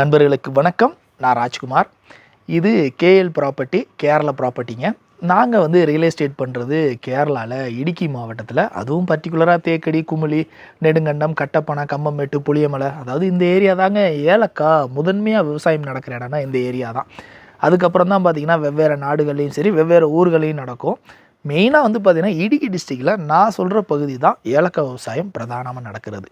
நண்பர்களுக்கு வணக்கம். நான் ராஜ்குமார். இது கேஎல் ப்ராப்பர்ட்டி கேரளா ப்ராப்பர்ட்டிங்க. நாங்கள் வந்து ரியல் எஸ்டேட் பண்ணுறது கேரளாவில் இடுக்கி மாவட்டத்தில். அதுவும் பர்டிகுலராக தேக்கடி குமுளி நெடுங்கண்டம் கட்டப்பனை கம்பமேட்டு புளியமலை. அதாவது இந்த ஏரியா தாங்க ஏலக்காய் முதன்மையாக விவசாயம் நடக்கிற இடம்னா இந்த ஏரியா தான். அதுக்கப்புறம் தான் பார்த்தீங்கன்னா வெவ்வேறு நாடுகள்லேயும் சரி வெவ்வேறு ஊர்களையும் நடக்கும். மெயினாக வந்து பார்த்திங்கன்னா இடுக்கி டிஸ்ட்ரிக்டில் நான் சொல்கிற பகுதி தான் ஏலக்காய் விவசாயம் பிரதானமாக நடக்கிறது.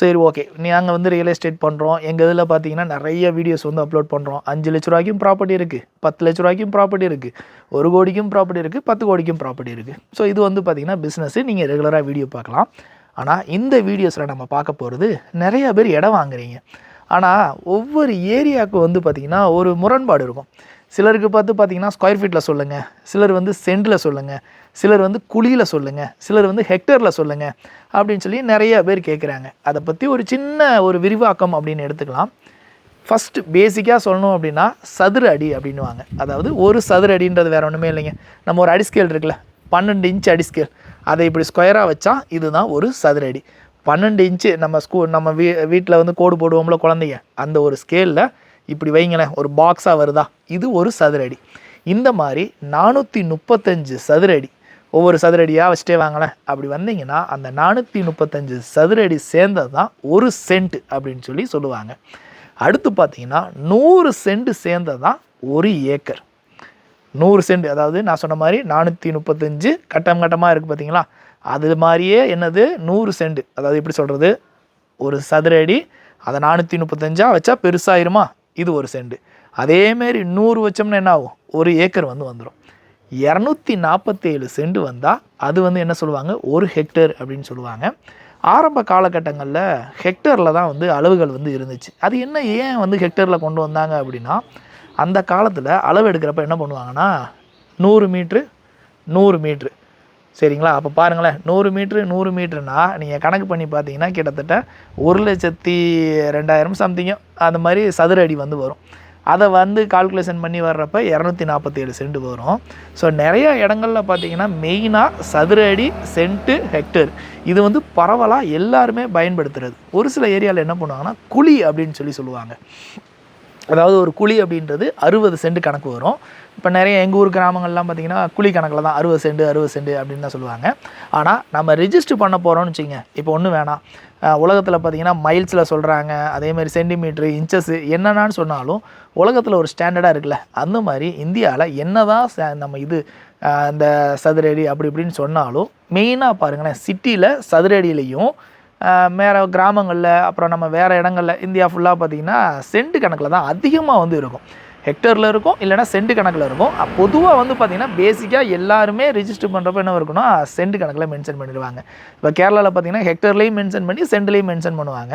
சரி ஓகே நாங்கள் வந்து ரியல் எஸ்டேட் பண்ணுறோம் எங்கள் இதில் பார்த்தீங்கன்னா நிறைய வீடியோஸ் வந்து அப்லோட் பண்ணுறோம் அஞ்சு லட்ச ரூபாய்க்கும் ப்ராப்பர்ட்டி இருக்குது பத்து லட்ச ரூபாய்க்கும் ப்ராப்பர்ட்டி இருக்குது ஒரு கோடிக்கும் ப்ராப்பர்ட்டி இருக்குது பத்து கோடிக்கும் ப்ராப்பர்ட்டி இருக்குது ஸோ இது வந்து பார்த்திங்கன்னா பிஸ்னஸ்ஸு நீங்கள் ரெகுலராக வீடியோ பார்க்கலாம். ஆனால் இந்த வீடியோஸில் நம்ம பார்க்க போகிறது நிறைய பேர் இடம் வாங்குறீங்க. ஆனால் ஒவ்வொரு ஏரியாவுக்கு வந்து பார்த்திங்கன்னா ஒரு முரண்பாடு இருக்கும். சிலருக்கு பார்த்து பார்த்தீங்கன்னா ஸ்கொயர் ஃபீட்டில் சொல்லுங்கள் சிலர் வந்து சென்டில் சொல்லுங்கள் சிலர் வந்து குழியில் சொல்லுங்கள் சிலர் வந்து ஹெக்டரில் சொல்லுங்கள் அப்படின்னு சொல்லி நிறைய பேர் கேட்குறாங்க அதை பற்றி ஒரு சின்ன ஒரு விரிவாக்கம் அப்படின்னு எடுத்துக்கலாம். ஃபஸ்ட்டு பேசிக்காக சொல்லணும் அப்படின்னா சதுர அடி அப்படின்னுவாங்க. அதாவது ஒரு சதுர அடின்றது வேறு ஒன்றுமே இல்லைங்க. நம்ம ஒரு அடிஸ்கேல் இருக்குல்ல பன்னெண்டு இன்ச் அடிஸ்கேல் அதை இப்படி ஸ்கொயராக வச்சா இதுதான் ஒரு சதுர அடி. பன்னெண்டு இன்ச்சு நம்ம ஸ்கூ நம்ம வீ வீட்டில் வந்து கோடு போடுவோம்ல குழந்தைங்க. அந்த ஒரு ஸ்கேலில் இப்படி வைங்களேன் ஒரு பாக்ஸாக வருதா? இது ஒரு சதுரடி. இந்த மாதிரி நானூற்றி முப்பத்தஞ்சு சதுரடி ஒவ்வொரு சதுரடியாக வச்சுட்டே வாங்களேன். அப்படி வந்தீங்கன்னா அந்த நானூற்றி முப்பத்தஞ்சு சதுரடி சேர்ந்தது தான் ஒரு சென்ட் அப்படின்னு சொல்லி சொல்லுவாங்க. அடுத்து பார்த்தீங்கன்னா நூறு சென்ட் சேர்ந்தது தான் ஒரு ஏக்கர் நூறு சென்ட் அதாவது நான் சொன்ன மாதிரி நானூற்றி முப்பத்தஞ்சு கட்டம் கட்டமாக இருக்குது பார்த்தீங்களா? அது மாதிரியே என்னது? நூறு சென்ட் அதாவது எப்படி சொல்கிறது ஒரு சதுரடி அதை நானூற்றி முப்பத்தஞ்சா வச்சா பெருசாயிருமா? இது ஒரு செண்டு. அதேமாரி நூறு வச்சோம்னா என்ன ஆகும் ஒரு ஏக்கர் வந்து வந்துடும் இரநூத்தி நாற்பத்தேழு செண்டு வந்தால் அது வந்து என்ன சொல்லுவாங்க? ஒரு ஹெக்டேர் அப்படின்னு சொல்லுவாங்க. ஆரம்ப காலகட்டங்களில் ஹெக்டரில் தான் வந்து அளவுகள் வந்து இருந்துச்சு. அது என்ன ஏன் வந்து ஹெக்டரில் கொண்டு வந்தாங்க அப்படின்னா அந்த காலத்தில் அளவு எடுக்கிறப்ப என்ன பண்ணுவாங்கன்னா நூறு மீட்ரு நூறு மீட்ரு. சரிங்களா? அப்போ பாருங்களேன் நூறு மீட்ரு நூறு மீட்ருனா நீங்கள் கணக்கு பண்ணி பார்த்தீங்கன்னா கிட்டத்தட்ட ஒரு லட்சத்தி ரெண்டாயிரம் சம்திங்கும் அந்த மாதிரி சதுர அடி வந்து வரும். அதை வந்து கால்குலேஷன் பண்ணி வர்றப்ப இரநூத்தி நாற்பத்தேழு சென்ட் வரும். ஸோ நிறைய இடங்களில் பார்த்தீங்கன்னா மெயினாக சதுர அடி சென்ட்டு ஹெக்டர் இது வந்து பரவலாக எல்லாருமே பயன்படுத்துறது. ஒரு சில ஏரியாவில் என்ன பண்ணுவாங்கன்னா குழி அப்படின்னு சொல்லி சொல்லுவாங்க. அதாவது ஒரு குழி அப்படின்றது அறுபது சென்ட் கணக்கு வரும். இப்போ நிறைய எங்கள் ஊர் கிராமங்கள்லாம் பார்த்தீங்கன்னா குழி கணக்கில் தான் அறுபது செண்டு அறுபது செண்டு அப்படின்னு தான் சொல்லுவாங்க. ஆனால் நம்ம ரிஜிஸ்டர் பண்ண போகிறோம்னு வச்சுங்க இப்போ ஒன்றும் வேணாம். உலகத்தில் பார்த்தீங்கன்னா மைல்ஸில் சொல்கிறாங்க அதேமாதிரி சென்டிமீட்ரு இன்ச்சஸ் என்னென்னு சொன்னாலும் உலகத்தில் ஒரு ஸ்டாண்டர்டாக இருக்குல்ல. அந்த மாதிரி இந்தியாவில் என்ன தான் நம்ம இது இந்த சதுரடி அப்படி இப்படின்னு சொன்னாலும் மெயினாக பாருங்களேன் சிட்டியில் சதுரடியிலையும் வேறு கிராமங்களில் அப்புறம் நம்ம வேறு இடங்களில் இந்தியா ஃபுல்லாக பார்த்திங்கன்னா சென்ட் கணக்கில் தான் அதிகமாக வந்து இருக்கும். ஹெக்டரில் இருக்கும் இல்லைனா சென்ட் கணக்கில் இருக்கும். பொதுவாக வந்து பார்த்திங்கன்னா பேசிக்காக எல்லாருமே ரிஜிஸ்டர் பண்ணுறப்ப என்ன இருக்குன்னா சென்ட் கணக்கில் மென்ஷன் பண்ணிடுவாங்க. இப்போ கேரளாவில் பார்த்திங்கன்னா ஹெக்டர்லேயும் மென்ஷன் பண்ணி சென்ட்லேயும் மென்ஷன் பண்ணுவாங்க.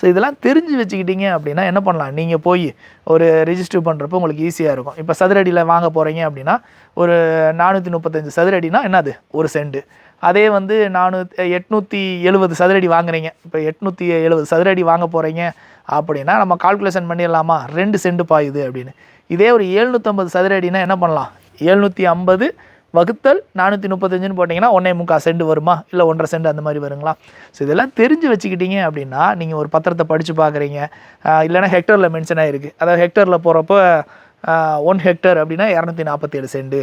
ஸோ இதெல்லாம் தெரிஞ்சு வச்சுக்கிட்டீங்க அப்படின்னா என்ன பண்ணலாம்? நீங்கள் போய் ஒரு ரிஜிஸ்டர் பண்ணுறப்போ உங்களுக்கு ஈஸியாக இருக்கும். இப்போ சதுரடியில் வாங்க போகிறீங்க அப்படின்னா ஒரு நானூற்றி முப்பத்தஞ்சு சதுரடினா என்னது? ஒரு சென்ட்டு அதே வந்து நானூ எட்நூற்றி எழுபது சதுரடி வாங்குறீங்க. இப்போ எட்நூற்றி எழுபது சதுரடி வாங்க போகிறீங்க அப்படின்னா நம்ம கால்குலேஷன் பண்ணிடலாமா? ரெண்டு சென்ட் பாயுது அப்படின்னு. இதே ஒரு ஏழ்நூற்றம்பது சதுர அடினா என்ன பண்ணலாம்? ஏழ்நூற்றி ஐம்பது வகுத்தல் நானூற்றி முப்பத்தஞ்சுன்னு போட்டிங்கன்னா ஒன்றே முக்கால் சென்ட் வருமா? இல்லை ஒன்றரை சென்ட் அந்த மாதிரி வருங்களா? ஸோ இதெல்லாம் தெரிஞ்சு வச்சுக்கிட்டீங்க அப்படின்னா நீங்கள் ஒரு பத்திரத்தை படித்து பார்க்குறீங்க. இல்லைனா ஹெக்டரில் மென்ஷன் ஆகிருக்கு அதாவது ஹெக்டரில் போகிறப்போ ஒன் ஹெக்டர் அப்படின்னா இரநூத்தி நாற்பத்தேழு சென்ட்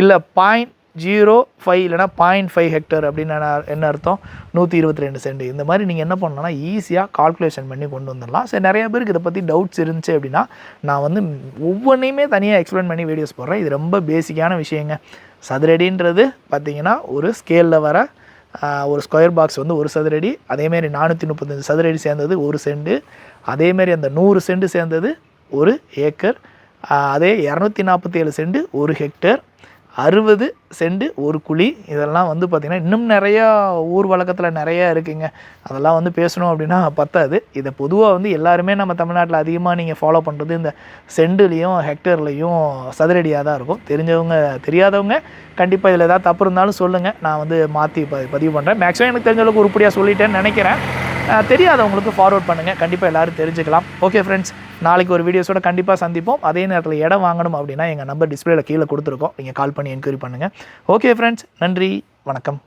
இல்லை பாயிண்ட் ஜீரோ ஃபைவ் இல்லைனா பாயிண்ட் ஃபைவ் ஹெக்டர் அப்படின்னு என்ன அர்த்தம்? நூற்றி இருபத்தி ரெண்டு சென்ட் இந்த மாதிரி நீங்கள் என்ன பண்ணலாம்னா ஈஸியாக கால்குலேஷன் பண்ணி கொண்டு வந்துடலாம். சரி நிறைய பேருக்கு இதை பற்றி டவுட்ஸ் இருந்துச்சு அப்படின்னா நான் வந்து ஒவ்வொன்றையுமே தனியாக எக்ஸ்பிளைன் பண்ணி வீடியோஸ் போடுறேன். இது ரொம்ப பேசிக்கான விஷயங்க. சதுரடின்றது பார்த்திங்கன்னா ஒரு ஸ்கேலில் வர ஒரு ஸ்கொயர் பாக்ஸ் வந்து ஒரு சதுரடி அதேமாரி நானூற்றி முப்பத்தஞ்சு சதுரடி சேர்ந்தது ஒரு செண்டு அதேமாரி அந்த நூறு செண்டு சேர்ந்தது ஒரு ஏக்கர். அதே இரநூத்தி நாற்பத்தி ஏழு சென்ட் ஒரு ஹெக்டர் அறுபது செண்டு ஒரு குழி. இதெல்லாம் வந்து பார்த்திங்கன்னா இன்னும் நிறையா ஊர் வழக்கத்தில் நிறையா இருக்குங்க. அதெல்லாம் வந்து பேசணும் அப்படின்னா பத்தாது. இதை பொதுவாக வந்து எல்லாருமே நம்ம தமிழ்நாட்டில் அதிகமாக நீங்கள் ஃபாலோ பண்ணுறது இந்த செண்டுலேயும் ஹெக்டர்லேயும் சதுரடியாக தான் இருக்கும். தெரிஞ்சவங்க தெரியாதவங்க கண்டிப்பாக இதில் ஏதாவது தப்பு இருந்தாலும் சொல்லுங்கள் நான் வந்து மாற்றி ப பதிவு பண்ணுறேன் மேக்ஸிமம் எனக்கு தெரிஞ்ச அளவுக்கு உருப்படியாக சொல்லிட்டேன்னு நினைக்கிறேன். தெரியாதவங்களுக்கு ஃபார்வர்ட் பண்ணுங்கள் கண்டிப்பாக எல்லோரும் தெரிஞ்சுக்கலாம். ஓகே ஃப்ரெண்ட்ஸ் நாளைக்கு ஒரு வீடியோஸோட கண்டிப்பாக சந்திப்போம். அதே நேரத்தில் இடம் வாங்கணும் அப்படின்னா எங்கள் நம்பர் டிஸ்பிளேல கீழே கொடுத்துருக்கோம். நீங்கள் கால் பண்ணி என்கொயரி பண்ணுங்கள் ஓகே ஃப்ரெண்ட்ஸ் நன்றி. வணக்கம்.